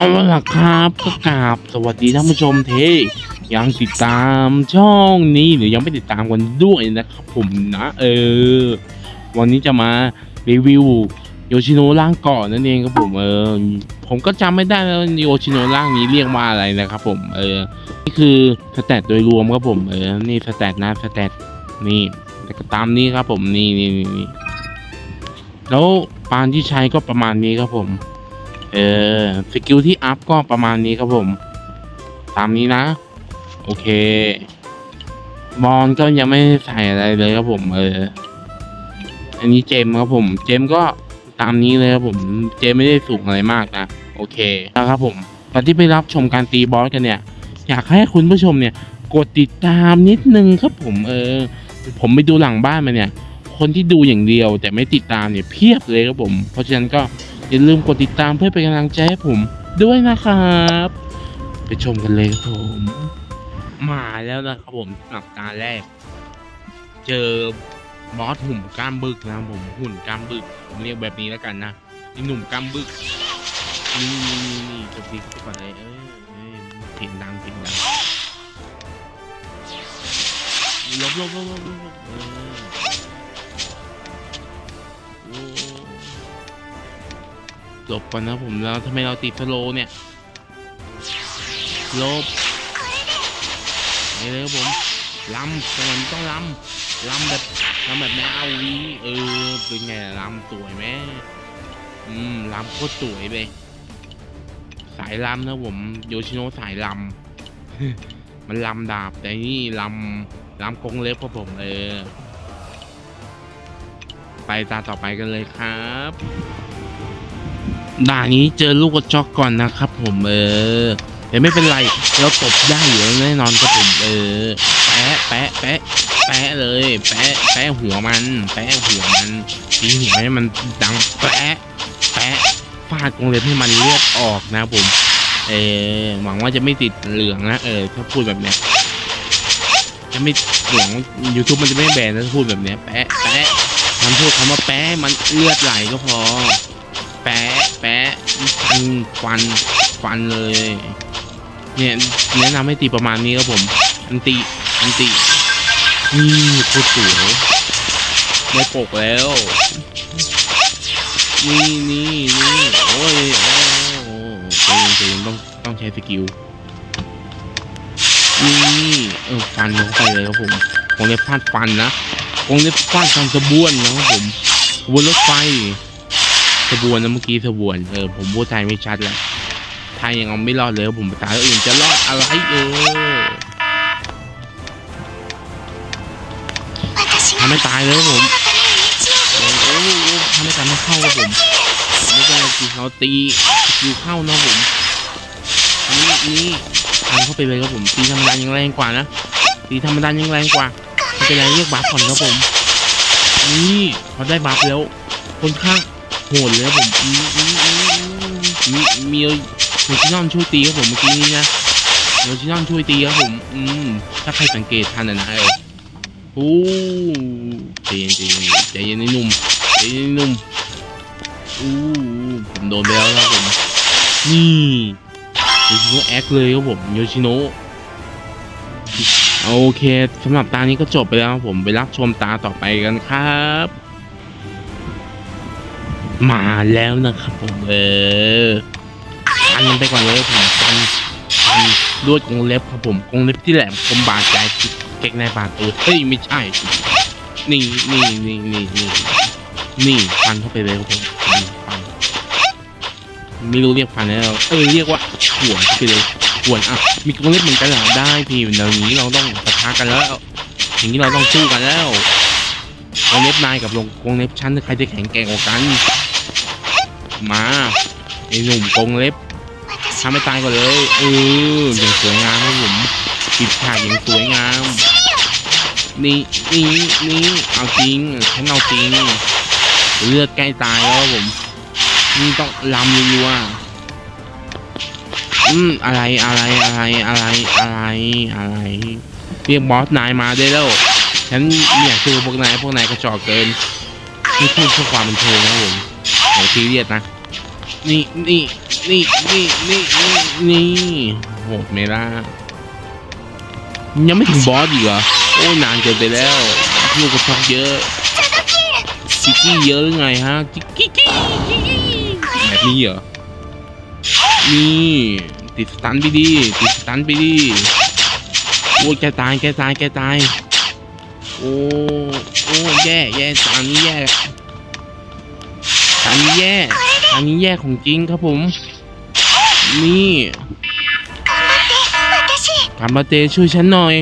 เอาละครับก็กราบสวัสดีท่านผู้ชมเทยังติดตามช่องนี้หรือยังไม่ติดตามกันด้วยนะครับผมนะเออ วันนี้จะมารีวิวโยชิโนร่างก่อนนั่นเองครับผมเออผมก็จำไม่ได้แล้วโยชิโนร่างนี้เรียกว่าอะไรนะครับผมเออนี่คือสแตทโดยรวมครับผมเออนี่สแตทนะสแตทนี่แล้วก็ตามนี้ครับผมนี่นี่นี่แล้วปานที่ใช้ก็ประมาณนี้ครับผม เออสกิลที่อัพก็ประมาณนี้ครับผม ตามนี้นะ โอเค บอลก็ยังไม่ใส่อะไรเลยครับผม เออ อันนี้เจมครับผม เจมก็ตามนี้เลยครับผม เจมไม่ได้สูงอะไรมากนะ โอเคนะครับผมตอนที่ไปรับชมการตีบอสกันเนี่ย อยากให้คุณผู้ชมเนี่ย กดติดตามนิดนึงครับผม เออ ผมไปดูหลังบ้านมาเนี่ย คนที่ดูอย่างเดียวแต่ไม่ติดตามเนี่ยเพียบเลยครับผม เพราะฉะนั้นก็ อย่าลืมกดติดตามเพื่อเป็นกำลังใจให้ผมด้วยนะครับ ไปชมกันเลยครับผม มาแล้วนะครับผมสำหรับตาแรก เจอบอสหุ่มกล้ามบึกนะครับผมหุ่นกล้ามบึกผมเรียกแบบนี้แล้วกันนะนี่หนุ่มกล้ามบึกนี่นี่นี่จบดีเข้าไปก่อนเลยเออเออเสียงดังเสียงดังลบลบลบลบลบโอ้ หลบก่อนนะผมแล้วทำไมเราติดสโลเนี่ยลบไปเลยครับผมล้ำแต่มันต้องล้ำล้ำแบบล้ำแบบแนวเอาวีเออเป็นไงล่ะลำสวยไหมอืมล้ำโคตรสวยเลยสายล้ำนะผมโยชิโนะสายล้ำมันล้ำดาบแต่นี่ล้ำล้ำกรงเล็บครับผมเออไปตาต่อไปกันเลยครับ ด่านนี้เจอลูกกระจอกก่อนนะครับผมเออแต่ไม่เป็นไรเราตบได้อยู่แล้วน่นอนครับผมเออแปะแปะแปะแปะเลยแปะแปะหัวมันแปะหัวมันตีหัวให้มันดังแปะแปะฟาดกรงเล็บให้มันเลือดออกนะผมเออหวังว่าจะไม่ติดเหลืองนะเออถ้าพูดแบบเนี้ยจะไม่เหลือง YouTube มันจะไม่แบนนะถ้าพูดแบบเนี้ยแปะแปะทำพูดคำว่าแปะมันเลือดไหลก็พอแปะะฟันฟันฟันเลย เนี่ยแนะนำให้ตีประมาณนี้ครับผม อันตีอันตีนี่โคตรสวยได้ปกแล้ว นี่นี่นี่โอ้ยโอ้ใจเย็นใจเย็นต้องต้องใช้สกิลนี่เออฟันลงไปเลยครับผมคงเล็บฟาดฟันนะคงเล็บฟาดฟันสะบ้วนนะครับผมบนรถไฟ สะบวนนะเมื่อกี้สะบวนเออผมพูดไทยไม่ชัดแล้วไทยยังเอาไม่รอดเลยครับผมภาษาอื่นจะรอดอะไรเออทำไม่ตายเลยครับผมโอ้โหทำไม่ตายไม่เข้าครับผมไม่ใช่สกิลเขาตีสกิลเข้านะผมนี่นี่ทำเข้าไปเลยครับผมตีธรรมดายังแรงกว่านะตีธรรมดายังแรงกว่าไม่เป็นไรเรียกบัฟก่อนครับผม นี่พอได้บัฟแล้วค่อนข้าง โหดเลยครับผมมีมีโยชินอนช่วยตีครับผมเมื่อกี้นี้นะโยชินอนช่วยตีครับผมอืมถ้าใครสังเกตทันนะนะเออโอ้ใจเย็นใจเย็นใจเย็นนุ่มใจเย็นนุ่มอู้ผมโดนไปแล้วครับผมนี่โยชิโนะแอคเลยครับผมโยชิโนะโอเคสำหรับตานี้ก็จบไปแล้วครับผมไปรับชมตาต่อไปกันครับ มาแล้วนะครับผมเออฟันมันไปก่อนเลยผมฟันฟันด้วยกรงเล็บครับผมกรงเล็บที่แหลมคมบาดใจเก่งในบาดตัวเฮ้ยไม่ใช่ นี่นี่นี่นี่นี่นี่ฟันเข้าไปเลยครับผมฟันฟันไม่รู้เรียกฟันแล้วเออเรียกว่าขวนไปเลยขวนอะมีกรงเล็บเหมือนกันเหรอได้พี่เดี๋ยวนี้เราต้องปะทะกันแล้วอย่างนี้เราต้องสู้กันแล้วกรงเล็บนายกับลงกรงเล็บชั้นใครจะแข็งแกร่งกว่ากัน มาไอหนุ่มกรงเล็บทำให้ตายก่อนเลยเอออย่างสวยงามครับผมปิดฉากอย่างสวยงามนี่นี่นี่เอาจริงฉันเอาจริงเลือดใกล้ตายแล้วครับผมนี่ต้องลำรัวๆอืมอะไรอะไรอะไรอะไรอะไรอะไรเรียกบอสนายมาได้แล้วฉันไม่อยากคือพวกนายพวกนายกระจอกเกินนี่พูดเพื่อความบันเทิงนะครับผม โหทีเรียดนะ นี่นี่นี่นี่นี่นี่นี่โหดไหมล่ะยังไม่ถึงบอสอีกเหรอ โอ้ยนานเกินไปแล้วลูกกระทอกเยอะจิกกี้เยอะหรือไงฮะจิกกี้กี้แบบนี้เหรอนี่ติดสตันไปดิติดสตันไปดิโอ้ยแกตายแกตายแกตายโอ้โอ้แย่แย่ตอนนี้แย่ แย่ของจริงครับผม นี่ทำมาเตช่วยฉันหน่อย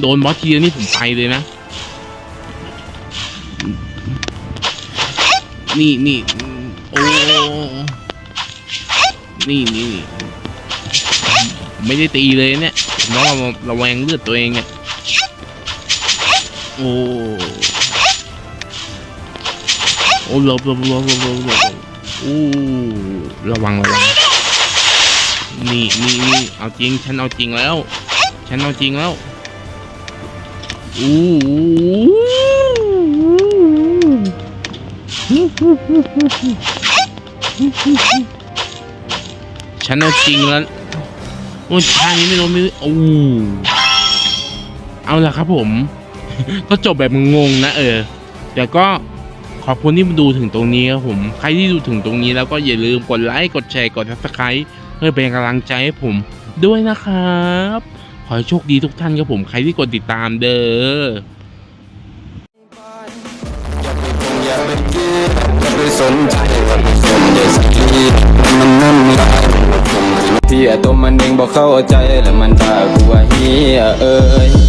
โดนบอสทีเดียนี่ผมไปเลยนะ นี่นี่โอ้นี่นี่นไม่ได้ตีเลยเนี่ยน้องระแวงเลือดตัวเองเนี่ยโอ้ อ้หลบหลบหลบหลบหลบหลบโอ้ระวังระวังนี่นี่นี่เอาจริง ฉันเอาจริงแล้ว ฉันเอาจริงแล้วอู้ฉันเอาจริงแล้วโอ้ยท่านี้ไม่รู้ไม่รู้โอ้เอาละครับผม ก็จบแบบงงนะเออแต่ก็ ขอบคุณที่มาดูถึงตรงนี้ครับผม ใครที่ดูถึงตรงนี้แล้วก็อย่าลืมกดไลค์ กดแชร์ กด subscribe เพื่อเป็นกำลังใจให้ผมด้วยนะครับ ขอให้โชคดีทุกท่านครับผม ใครที่กดติดตามเด้อ อย่าไปคิดอย่าไปสนใจว่าเป็นคนอย่าสักทีมันนั่นไม่ได้ที่ตัวมันเองบอกเข้าใจแล้วมันพากูว่าเฮียเอ้ย